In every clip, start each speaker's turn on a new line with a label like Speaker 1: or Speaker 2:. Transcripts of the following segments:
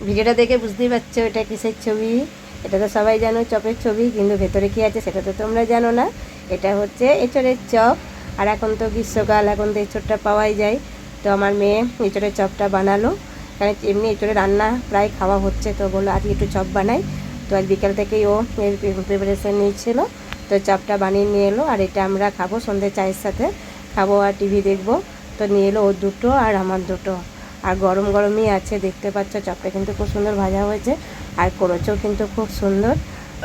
Speaker 1: ভিডিওটা দেখে বুঝতেই পারছ এটা কিসের ছবি? এটা তো সবাই জানো চপের ছবি, কিন্তু ভেতরে কি আছে সেটা তো তোমরা জানো না। এটা হচ্ছে এঁচড়ের চপ, আর এখন তো গ্রীষ্মকাল, এখন তো এঁচড়টা পাওয়াই যায়। তো আমার মেয়ে এঁচড়ের চপটা বানালো। কারণ এমনি এঁচড়ে রান্না প্রায় খাওয়া হচ্ছে, তো বলল আজকে একটু চপ বানাই। তো আজ বিকাল থেকেই ও এর প্রিপারেশন নিচ্ছিল তো চপটা বানিয়ে নিয়ে এলো, আর এটা আমরা খাব সন্ধ্যে চায়ের সাথে। খাব আর টিভি দেখব। তো নিয়ে এলো ওর দুটো আর আমার দুটো। আর গরম গরমই আছে দেখতে পাচ্ছ চপটা কিন্তু খুব সুন্দর ভাজা হয়েছে আর করেছেও কিন্তু খুব সুন্দর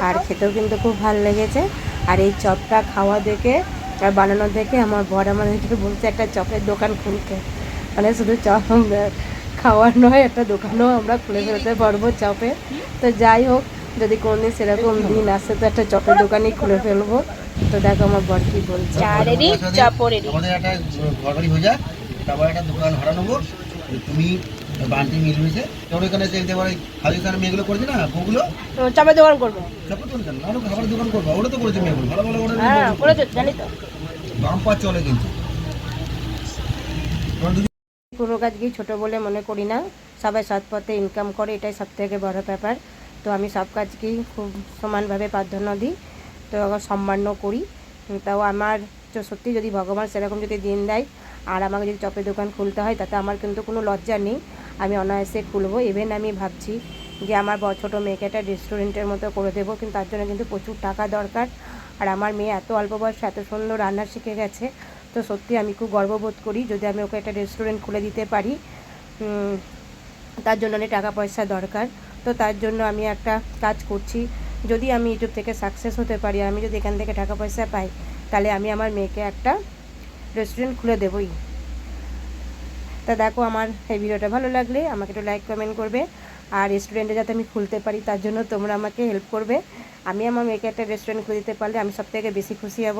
Speaker 1: আর খেতেও কিন্তু খুব ভালো লেগেছে। আর এই চপটা খাওয়া দেখে আর বানানো দেখে আমার বর আমাদেরকে বলছে একটা চপের দোকান খুলতে। মানে শুধু চপ খাওয়ার নয় একটা দোকানও আমরা খুলে ফেলতে পারব চপে। তো যাই হোক যদি কোনদিন সেরকম দিন আসে তো একটা চপের দোকানই খুলে ফেলব। তো দেখো আমার বর কি বলছে।
Speaker 2: চা।
Speaker 3: আমাদের একটা ঘর বাড়ি হয়ে যাক তারপর একটা দোকান ভাড়া নেব। তুমি বান্টি মিলমিশে তোর এখানে দেখতে পারে হাজিস্তানের মেয়েগুলো করেছে না বউগুলো?
Speaker 2: চাপের দোকান করব।
Speaker 3: সব তো কেন? আরও খাবারের দোকান করব। ওটা তো করেছে মেয়েগুলো। ভালো ভালো ওটা
Speaker 2: হ্যাঁ করেছ জানি তো।
Speaker 3: চলে কিন্তু।
Speaker 1: কোনো ছোটো বলে মনে করি না। সবাই সৎ পথে ইনকাম করে এটাই সব থেকে বড় ব্যাপার। তো আমি সব কাজকেই খুব সমানভাবে প্রাধান্য দিই। তো সম্মানও করি। তাও আমার সত্যি যদি ভগবান সেরকম যদি দিন দেয় আর আমাকে যদি চপের দোকান খুলতে হয়, তাতে আমার কিন্তু কোনো লজ্জা নেই। আমি অনায়াসে খুলবো। ইভেন আমি ভাবছি যে আমার ছোটো মেয়েকে একটা রেস্টুরেন্টের মতো করে দেবো, কিন্তু তার জন্য কিন্তু প্রচুর টাকা দরকার। আর আমার মেয়ে এত অল্প বয়সে, এত সুন্দর রান্না শিখে গেছে। তো সত্যি আমি খুব গর্ববোধ করি যদি আমি ওকে একটা রেস্টুরেন্ট খুলে দিতে পারি। তার জন্য অনেক টাকা পয়সা দরকার। তো তার জন্য আমি একটা কাজ করছি। যদি আমি ইউটিউব থেকে সাকসেস হতে পারি আমি যদি এখান থেকে টাকা পয়সা পাই, তাহলে আমি আমার মেয়েকে একটা রেস্টুরেন্ট খুলে দেবই। তা দেখো আমার এই ভিডিওটা ভালো লাগলে আমাকে একটু লাইক কমেন্ট করবে। আর রেস্টুরেন্টে যাতে আমি খুলতে পারি, তার জন্য তোমরা আমাকে হেল্প করবে। আমি আমার মেয়েকে একটা রেস্টুরেন্ট খুলে দিতে পারলে আমি সবথেকে বেশি খুশি হব।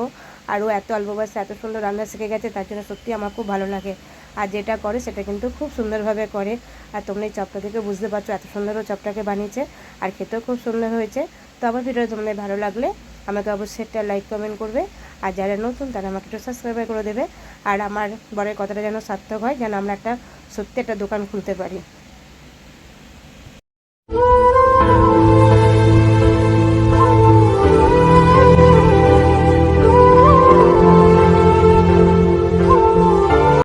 Speaker 1: আর ও এত অল্প বয়সে এত সুন্দর রান্না শিখে গেছে, তার জন্য সত্যি আমার খুব ভালো লাগে। আর যেটা করে, সেটা কিন্তু খুব সুন্দরভাবে করে। আর তোমরা এই চপটা থেকে বুঝতে পারছ, এত সুন্দর ও চপটাকে বানিয়েছে। আর খেতেও খুব সুন্দর হয়েছে। তো আমার ভিডিও তোমাদের ভালো লাগলে আমাকে অবশ্যই একটা লাইক কমেন্ট করবে। আর যারা নতুন, তারা আমাকে একটু সাবস্ক্রাইব করে দেবে। আর আমার বরের কথাটা যেন সার্থক হয়, যেন আমরা একটা সত্যি একটা দোকান খুলতে পারি।